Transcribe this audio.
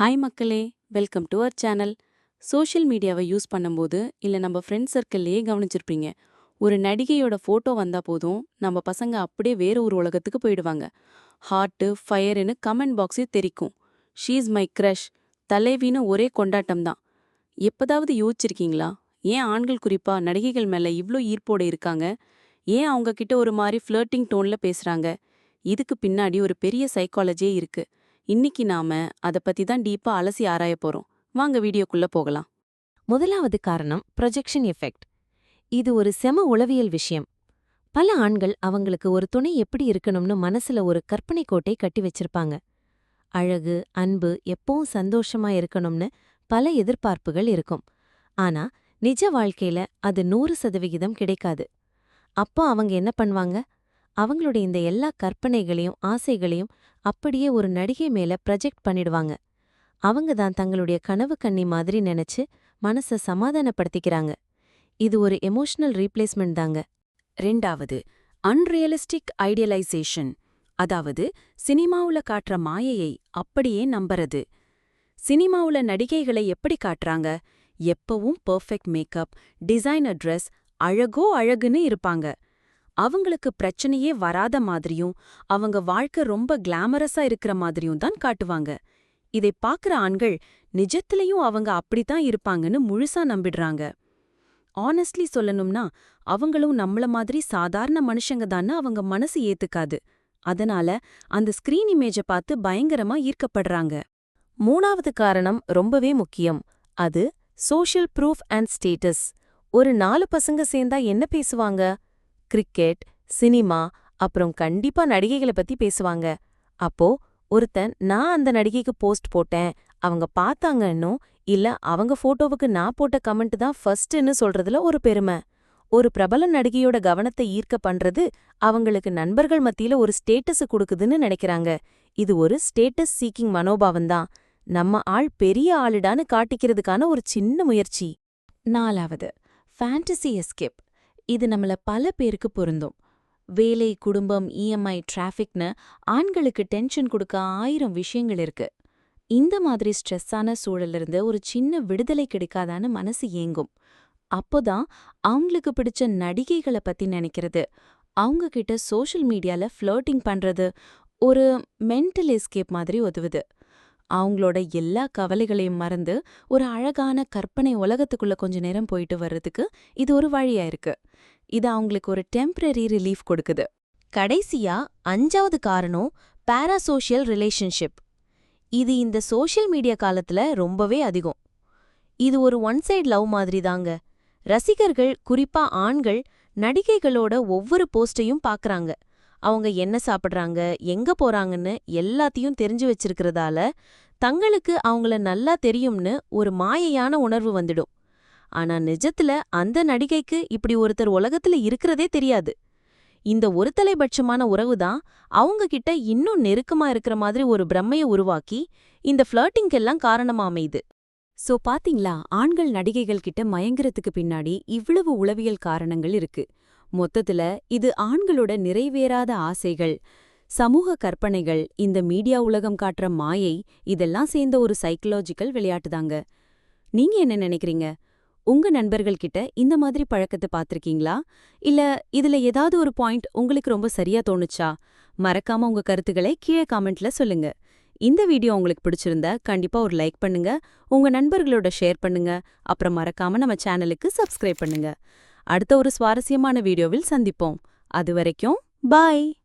Hi மக்களே welcome to our channel social மீடியாவை use பண்ணும்போது இல்லை நம்ம ஃப்ரெண்ட் சர்க்கிள்லேயே கவனிச்சிருப்பீங்க. ஒரு நடிகையோட ஃபோட்டோ வந்தால் போதும் நம்ம பசங்க அப்படியே வேற ஒரு உலகத்துக்கு போயிடுவாங்க. ஹார்ட்டு ஃபயருன்னு கமெண்ட் பாக்ஸே தெரிக்கும். ஷீஸ் மை க்ரஷ் தலைவின்னு ஒரே கொண்டாட்டம் தான். எப்போதாவது யோசிச்சிருக்கீங்களா? ஏன் ஆண்கள் குறிப்பா நடிகைகள் மேலே இவ்ளோ ஈர்ப்போடு இருக்காங்க? ஏன் அவங்க கிட்ட ஒரு மாதிரி ஃப்ளர்ட்டிங் டோன்ல பேசுறாங்க? இதுக்கு பின்னாடி ஒரு பெரிய சைக்காலஜியே இருக்கு. இன்னைக்கு நாம அத பத்தி தான் டீப்பா அலசி ஆராய போறோம். வாங்க வீடியோக்குள்ள போகலாம். முதலாவது காரணம் ப்ரொஜெக்ஷன் எஃபெக்ட் இது ஒரு செம உளவியல் விஷயம். பல ஆண்கள் அவங்களுக்கு ஒரு துணை எப்படி இருக்கணும்னு மனசுல ஒரு கற்பனை கோட்டை கட்டி வச்சிருப்பாங்க. அழகு அன்பு எப்பவும் சந்தோஷமா இருக்கணும்னு பல எதிர்பார்ப்புகள் இருக்கும். ஆனா நிஜ வாழ்க்கையில அது நூறு சதவிகிதம் கிடைக்காது. அப்போ அவங்க என்ன பண்ணுவாங்க? அவங்களுடைய இந்த எல்லா கற்பனைகளையும் ஆசைகளையும் அப்படியே ஒரு நடிகை மேல ப்ரொஜெக்ட் பண்ணிடுவாங்க. அவங்க தான் தங்களுடைய கனவு கன்னி மாதிரி நினைச்சு மனச சமாதானப்படுத்திக்கிறாங்க. இது ஒரு எமோஷனல் ரீப்ளேஸ்மெண்ட் தாங்க. ரெண்டாவது அன்ரியலிஸ்டிக் ஐடியலைசேஷன் அதாவது சினிமாவுல காட்டுற மாயையை அப்படியே நம்புறது. சினிமாவுல நடிகைகளை எப்படி காட்டுறாங்க? எப்பவும் பெர்ஃபெக்ட் மேக்கப் டிசைனர் ட்ரெஸ் அழகோ அழகுன்னு இருப்பாங்க. அவங்களுக்கு பிரச்சனையே வராத மாதிரியும் அவங்க வாழ்க்கை ரொம்ப கிளாமரஸா இருக்கிற மாதிரியும் தான் காட்டுவாங்க. இதை பார்க்குற ஆண்கள் நிஜத்திலையும் அவங்க அப்படித்தான் இருப்பாங்கன்னு முழுசா நம்பிடுறாங்க. ஆனஸ்ட்லி சொல்லணும்னா அவங்களும் நம்மள மாதிரி சாதாரண மனுஷங்க தான்னு அவங்க மனசு ஏத்துக்காது. அதனால அந்த ஸ்கிரீன் இமேஜ பார்த்து பயங்கரமா ஈர்க்கப்படுறாங்க. மூணாவது காரணம் ரொம்பவே முக்கியம். அது சோஷியல் ப்ரூஃப் அண்ட் ஸ்டேட்டஸ் ஒரு நாலு பசங்க சேர்ந்தா என்ன பேசுவாங்க? கிரிக்கெட் சினிமா அப்புறம் கண்டிப்பா நடிகைகளை பத்தி பேசுவாங்க. அப்போ ஒருத்தன் நான் அந்த நடிகைக்கு போஸ்ட் போட்டேன் அவங்க பார்த்தாங்கன்னும் இல்ல அவங்க போட்டோவுக்கு நான் போட்ட கமெண்ட் தான் ஃபர்ஸ்ட்னு சொல்றதுல ஒரு பெருமை. ஒரு பிரபல நடிகையோட கவனத்தை ஈர்க்க பண்றது அவங்களுக்கு நண்பர்கள் மத்தியில ஒரு ஸ்டேட்டஸ் கொடுக்குதுன்னு நினைக்கிறாங்க. இது ஒரு ஸ்டேட்டஸ் சீக்கிங் மனோபாவம்தான் நம்ம ஆள் பெரிய ஆளுடான்னு காட்டிக்கிறதுக்கான ஒரு சின்ன முயற்சி. நாலாவது ஃபேண்டசி எஸ்கேப் இது நம்மள பல பேருக்கு பொருந்தும். வேலை குடும்பம் இஎம்ஐ டிராஃபிக்னு ஆண்களுக்கு டென்ஷன் கொடுக்க ஆயிரம் விஷயங்கள் இருக்கு. இந்த மாதிரி ஸ்ட்ரெஸ்ஸான சூழலிருந்து ஒரு சின்ன விடுதலை கிடைக்காதான்னு மனசு ஏங்கும். அப்போதான் அவங்களுக்கு பிடிச்ச நடிகைகளை பத்தி நினைக்கிறது. அவங்க கிட்ட சோஷியல் மீடியால ஃப்ளர்ட்டிங் பண்றது ஒரு மென்டல் எஸ்கேப் மாதிரி உதவுது. அவங்களோட எல்லா கவலைகளையும் மறந்து ஒரு அழகான கற்பனை உலகத்துக்குள்ள கொஞ்ச நேரம் போயிட்டு வர்றதுக்கு இது ஒரு வழியா இருக்கு. இது அவங்களுக்கு ஒரு டெம்பரரி ரிலீஃப் கொடுக்குது. கடைசியா அஞ்சாவது காரணம் பாராசோஷியல் ரிலேஷன்ஷிப் இது இந்த சோஷியல் மீடியா காலத்துல ரொம்பவே அதிகம். இது ஒரு ஒன் சைட் லவ் மாதிரி தாங்க. ரசிகர்கள் குறிப்பா ஆண்கள் நடிகைகளோட ஒவ்வொரு போஸ்டையும் பாக்குறாங்க. அவங்க என்ன சாப்பிடுறாங்க எங்க போறாங்கன்னு எல்லாத்தையும் தெரிஞ்சு வச்சிருக்கிறதால தங்களுக்கு அவங்கள நல்லா தெரியும்னு ஒரு மாயையான உணர்வு வந்துடும். ஆனா நிஜத்துல அந்த நடிகைக்கு இப்படி ஒருத்தர் உலகத்துல இருக்கிறதே தெரியாது. இந்த ஒரு தலைபட்சமான உறவு தான் அவங்க கிட்ட இன்னும் நெருக்கமா இருக்கிற மாதிரி ஒரு பிரம்மையை உருவாக்கி இந்த ஃப்ளர்ட்டிங்கெல்லாம் காரணமா அமையுது. சோ பாத்தீங்களா? ஆண்கள் நடிகைகள் கிட்ட மயங்குறதுக்கு பின்னாடி இவ்வளவு உளவியல் காரணங்கள் இருக்கு. மொத்தத்துல இது ஆண்களோட நிறைவேறாத ஆசைகள். சமூக கற்பனைகள் இந்த மீடியா உலகம் காட்டுற மாயை இதெல்லாம் சேர்ந்த ஒரு சைக்கலாஜிக்கல் விளையாட்டுதாங்க. நீங்க என்ன நினைக்கிறீங்க? உங்க நண்பர்கள் கிட்ட இந்த மாதிரி பழக்கத்தை பார்த்திருக்கீங்களா இல்ல இதுல ஏதாவது ஒரு பாயிண்ட் உங்களுக்கு ரொம்ப சரியா தோணுச்சா? மறக்காம உங்க கருத்துக்களை கீழே காமெண்ட்ல சொல்லுங்க. இந்த வீடியோ உங்களுக்கு பிடிச்சிருந்தா கண்டிப்பா ஒரு லைக் பண்ணுங்க உங்க நண்பர்களோட ஷேர் பண்ணுங்க அப்புறம் மறக்காம நம்ம சேனலுக்கு சப்ஸ்கிரைப் பண்ணுங்க. அடுத்த ஒரு சுவாரஸ்யமான வீடியோவில் சந்திப்போம். அது வரைக்கும் பாய்.